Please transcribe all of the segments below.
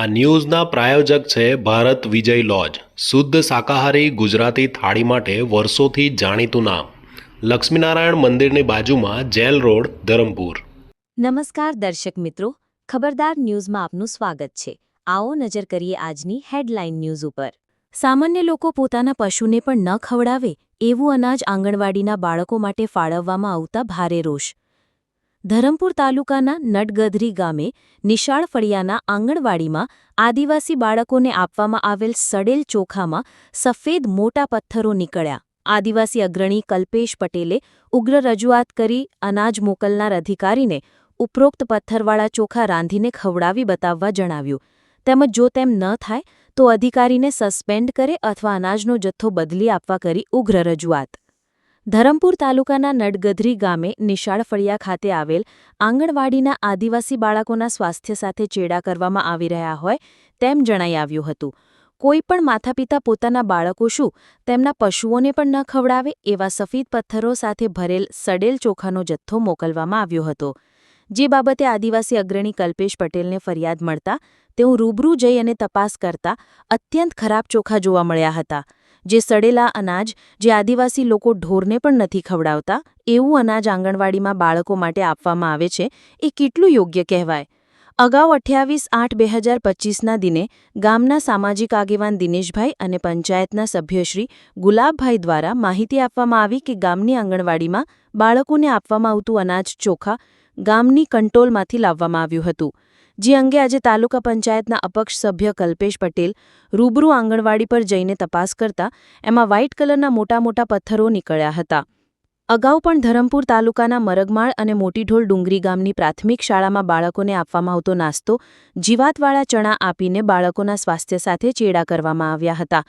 આ ન્યૂઝના પ્રાયોજક છે ભારત વિજય લોજ. શુદ્ધ શાકાહારી ગુજરાતી થાળી માટે વર્ષોથી જાણીતું નામ. લક્ષ્મીનારાયણ મંદિરની બાજુમાં જેલ રોડ, ધરમપુર. નમસ્કાર દર્શક મિત્રો, ખબરદાર ન્યૂઝમાં આપનું સ્વાગત છે. આવો નજર કરીએ આજની હેડલાઇન ન્યૂઝ ઉપર. સામાન્ય લોકો પોતાના પશુને પણ ન ખવડાવે, એવું અનાજ આંગણવાડીના બાળકો માટે ફાળવવામાં આવતા ભારે રોષ. ધરમપુર તાલુકાના નટગધરી ગામે નિશાળ ફળિયાના આંગણવાડીમાં આદિવાસી બાળકોને આપવામાં આવેલ સડેલ ચોખામાં સફેદ મોટા પથ્થરો નીકળ્યા. આદિવાસી અગ્રણી કલ્પેશ પટેલે ઉગ્ર રજૂઆત કરી અનાજ મોકલનાર અધિકારીને ઉપરોક્ત પથ્થરવાળા ચોખા રાંધીને ખવડાવી બતાવવા જણાવ્યું. તેમજ જો તેમ ન થાય, તો અધિકારીને સસ્પેન્ડ કરે અથવા અનાજનો જથ્થો બદલી આપવા કરી ઉગ્ર રજૂઆત. ધરમપુર તાલુકાના નડગધરી ગામે નિશાળ ફળિયા ખાતે આવેલ આંગણવાડીના આદિવાસી બાળકોના સ્વાસ્થ્ય સાથે ચેડા કરવામાં આવી રહ્યા હોય તેમ જણાઈ આવ્યું હતું. કોઈ પણ માતાપિતા પોતાના બાળકો શું તેમના પશુઓને પણ ન ખવડાવે એવા સફેદ પથ્થરો સાથે ભરેલ સડેલ ચોખાનો જથ્થો મોકલવામાં આવ્યો હતો. જે બાબતે આદિવાસી અગ્રણી કલ્પેશ પટેલને ફરિયાદ મળતા તેઓ રૂબરૂ જઈ અને તપાસ કરતા અત્યંત ખરાબ ચોખા જોવા મળ્યા હતા. જે સડેલા અનાજ જે આદિવાસી લોકો ઢોરને પણ નથી ખવડાવતા, એવું અનાજ આંગણવાડીમાં બાળકો માટે આપવામાં આવે છે, એ કેટલું યોગ્ય કહેવાય? અગાઉ અઠ્યાવીસ આઠ બે હજાર પચીસના દિને ગામના સામાજિક આગેવાન દિનેશભાઈ અને પંચાયતના સભ્યશ્રી ગુલાબભાઈ દ્વારા માહિતી આપવામાં આવી કે ગામની આંગણવાડીમાં બાળકોને આપવામાં આવતું અનાજ ચોખા ગામની કંટ્રોલમાંથી લાવવામાં આવ્યું હતું. જે અંગે આજે તાલુકા પંચાયતના અપક્ષ સભ્ય કલ્પેશ પટેલ રૂબરૂ આંગણવાડી પર જઈને તપાસ કરતા એમાં વ્હાઇટ કલરના મોટા મોટા પથ્થરો નીકળ્યા હતા. અગાઉ પણ ધરમપુર તાલુકાના મરગમાળ અને મોટીઢોલ ડુંગરી ગામની પ્રાથમિક શાળામાં બાળકોને આપવામાં આવતો નાસ્તો જીવાતવાળા ચણા આપીને બાળકોના સ્વાસ્થ્ય સાથે ચેડા કરવામાં આવ્યા હતા.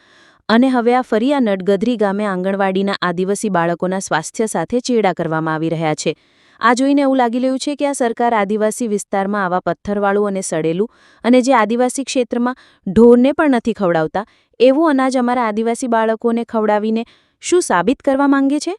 અને હવે આ ફરી આ નડગધરી ગામે આંગણવાડીના આદિવાસી બાળકોના સ્વાસ્થ્ય સાથે ચેડા કરવામાં આવી રહ્યા છે. આ જોઈને એવું લાગી રહ્યું છે કે આ સરકાર આદિવાસી વિસ્તારમાં આવા પથ્થરવાળું અને સડેલું અને જે આદિવાસી ક્ષેત્રમાં ઢોરને પણ નથી ખવડાવતા, એવું અનાજ અમારા આદિવાસી બાળકોને ખવડાવીને શું સાબિત કરવા માંગે છે?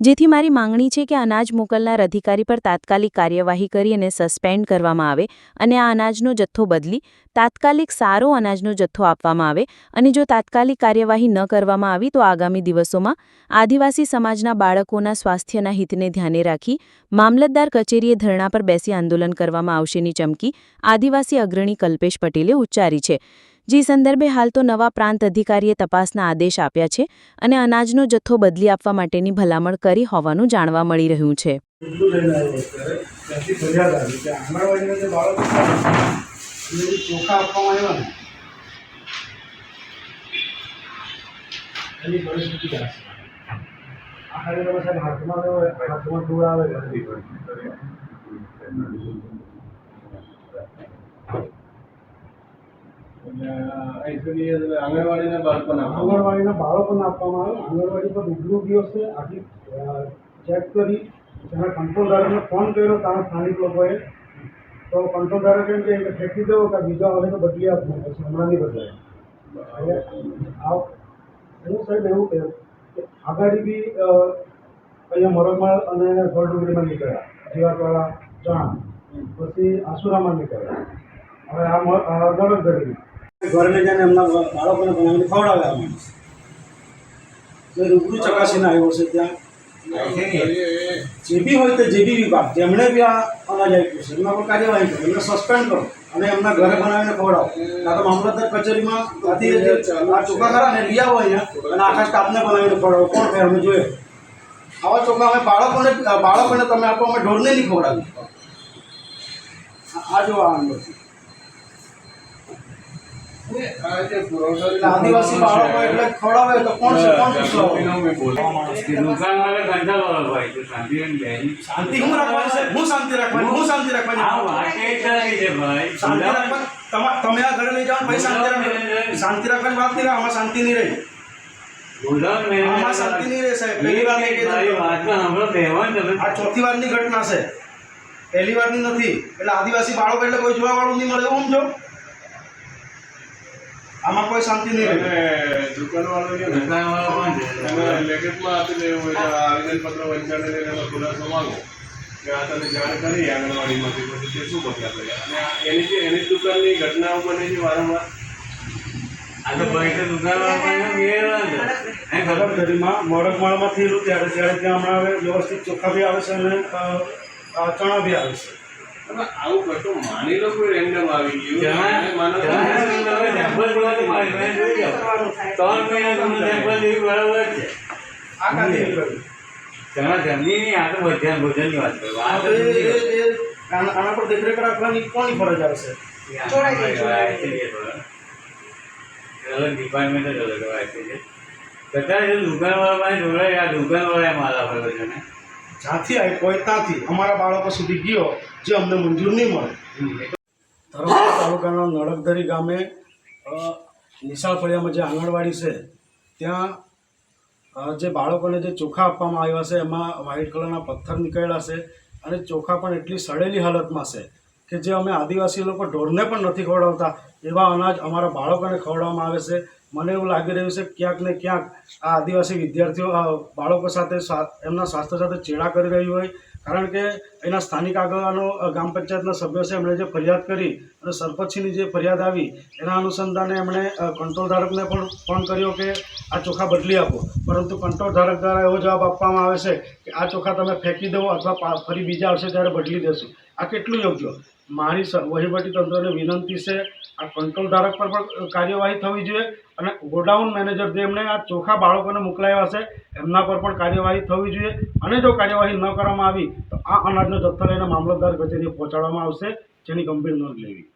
જેથી મારી માંગણી છે કે અનાજ મોકલનાર અધિકારી પર તાત્કાલિક કાર્યવાહી કરી અને સસ્પેન્ડ કરવામાં આવે અને આ અનાજનો જથ્થો બદલી, તાત્કાલિક સારો અનાજનો જથ્થો આપવામાં આવે અને જો તાત્કાલિક કાર્યવાહી ન કરવામાં આવી તો આગામી દિવસોમાં આદિવાસી સમાજના બાળકોના સ્વાસ્થ્યના હિતને ધ્યાને રાખી મામલતદાર કચેરીએ ધરણા પર બેસી આંદોલન કરવામાં આવશેની ચમકી આદિવાસી અગ્રણી કલ્પેશ પટેલે ઉચ્ચારી છે. જે સંદર્ભે હાલ તો નવા પ્રાંત અધિકારીએ તપાસના આદેશ આપ્યા છે અને અનાજનો જથ્થો બદલી આપવા માટેની ભલામણ કરી હોવાનું જાણવા મળી રહ્યું છે. એટલું લઈને આવ્યો અત્યારે ત્યાંથી ફરિયાદ આવી કે આંગણવાડીના જે બાળકો છે એને જે ચોખા આપવામાં આવ્યા ને એની પરિસ્થિતિ આ છે આ ખાલી તમે સાહેબ હાથમાં લેવો હાથમાં ધૂળ આવે આંગણવાડીના બાળકોને આંગણવાડીના બાળકોને આપવામાં આવે. આંગણવાડી પર રૂબરૂ ગયો છે. આખી ચેક કરી. તેના કંટ્રોલદારને ફોન કર્યો ત્યાં સ્થાનિક લોકોએ. તો કંટ્રોલદારે એમ કે ફેંકી દો કે બીજા હવે તો બદલી આપવું પછી હમણાં નહીં બદલાય. એટલે હું સાહેબ એવું કહ્યું કે આગાડી બી અહીંયા મરગમાળ અને ગોળડુંગળીમાં નીકળ્યા. જીવાતવાળા ચણા પછી આસુરામાં નીકળ્યા. હવે આ દરજ ઘડી ઘરને જઈને એમના બાળકોને બનાવીને ખવડાવ્યા અમે. રૂબરૂ ચકાસીને આવ્યો છે ત્યાં. જે બી હોય તે જે બી વિભાગ, જેમણે બી આ અનાજ આપ્યું છે, એમના પર કાર્યવાહી કરો, એમને સસ્પેન્ડ કરો અને એમના ઘરે બનાવીને ખવડાવો. કાં તો મામલતદાર કચેરીમાં ત્યાંથી આ ચોખા ખરા ને લઈ આવો અહીંયા, અને આખા સ્ટાફને બનાવીને ખવડાવો. કોણ થાય અમે જોઈએ. આવા ચોખા અમે બાળકોને બાળકોને તમે આપો, અમે ઢોરને નહીં ખવડાવી આ- જો આ અંદર છે. આ જે પુરવઠો એટલે આદિવાસી બાળકો એટલે ખવડાવે તો કોણ છે કોણ શાંતિ હું રાખવાની હું શાંતિ રાખવાની? હું શાંતિ રાખવાની? શાંતિ રાખવાની? તમે આ ઘરે લઈ જાઓ ને ભાઈ શાંતિ રાખવાની. શાંતિ રાખવાની વાત નહીં આમાં શાંતિ નહીં રહી. શાંતિ નહીં રહે સાહેબ. પહેલી વાર. આ ચોથી વારની ઘટના છે. પહેલી વારની નથી. એટલે આદિવાસી બાળકો એટલે કોઈ જોવા વાળું નહીં મળે એવું સમજો. આમાં કોઈ શાંતિ નહીં રહે. અને દુકાનવાળો છે દુકાન વાળો પણ છે. એને લેખિતમાં આપી દેવું હોય કે આ આવેદનપત્ર વંચાઈને એનો ખુલાસો માંગો. કે આ તને જાણ કરી આંગણવાડીમાંથી પછી તે શું પગલાં ભર્યા? અને એની જે એની દુકાનની ઘટનાઓ બને છે? વારંવાર થયેલું ત્યારે ત્યારે ત્યાં હમણાં હવે વ્યવસ્થિત ચોખા બી આવે છે અને ચણા બી આવે છે. આવું ઘટો માની લો કોઈ રેન્ડમ આવી ગયું માનો કે- જણા તમે sample જોવાની મારી પાસે જોઈ જાઓ. ત્રણ મહિના તમને sample જેવી બરાબર છે. આ કાંથી નીકળ્યું જણા જમની નહીં, આ તો મધ્યાહન ભોજનની વાત કરું. આ તો હવે એ- એ- આના આના પર દેખરેખ રાખવાની કોની ફરજ આવશે અલગ ડિપાર્ટમેન્ટ જ અલગ હોય છે. જો દુકાનવાળા પાસે જોડાય આ દુકાનવાળાએ માલ જ્યાંથી આવી કોઈ ત્યાંથી. અમારા બાળકો સુધી ગયો જે અમને મંજૂર નહીં મળે. ધરમપુર તાલુકાના નડકધરી ગામે નિશાળ ફળિયામાં જે આંગણવાડી છે, ત્યાં જે બાળકોને જે ચોખા આપવામાં આવ્યા છે, એમાં વ્હાઇટ કલરના પથ્થર નીકળ્યા છે અને ચોખા પણ એટલી સડેલી હાલતમાં છે કે જે અમે આદિવાસી લોકો ઢોરને પણ નથી ખવડાવતા, એવા અનાજ અમારા બાળકોને ખવડાવવામાં આવે છે. મને એવું લાગી રહ્યું છે ક્યાંક ને ક્યાંક આ આદિવાસી વિદ્યાર્થીઓ બાળકો સાથે એમના સ્વાસ્થ્ય સાથે ચેડા કરી રહ્યું હોય કારણ કે એના સ્થાનિક આગેવાનો ગ્રામ પંચાયતના સભ્યો છે, એમણે જે ફરિયાદ કરી અને સરપંચની જે ફરિયાદ આવી, એના અનુસંધાને એમણે કંટ્રોલ ધારકને પણ ફોન કર્યો કે આ ચોખા બદલી આપો. પરંતુ કંટ્રોલ ધારક દ્વારા એવો જવાબ આપવામાં આવે છે કે આ ચોખા તમે ફેંકી દો અથવા ફરી બીજા આવશે ત્યારે બદલી દેશું. આ કેટલું યોગ્ય? મારી સ- વહીવટી તંત્રને વિનંતી છે, આ કંટ્રોલ ધારક પર પણ કાર્યવાહી થવી જોઈએ. અને ગોડાઉન મેનેજર જેમણે આ ચોખા બાળકોને મોકલાયા હશે, એમના પર પણ કાર્યવાહી થવી જોઈએ. અને જો કાર્યવાહી ન કરવામાં આવી, તો આ અનાજનો જથ્થો લઈને મામલતદાર કચેરીએ પહોંચાડવામાં આવશે, જેની ગંભીર નોંધ લેવી.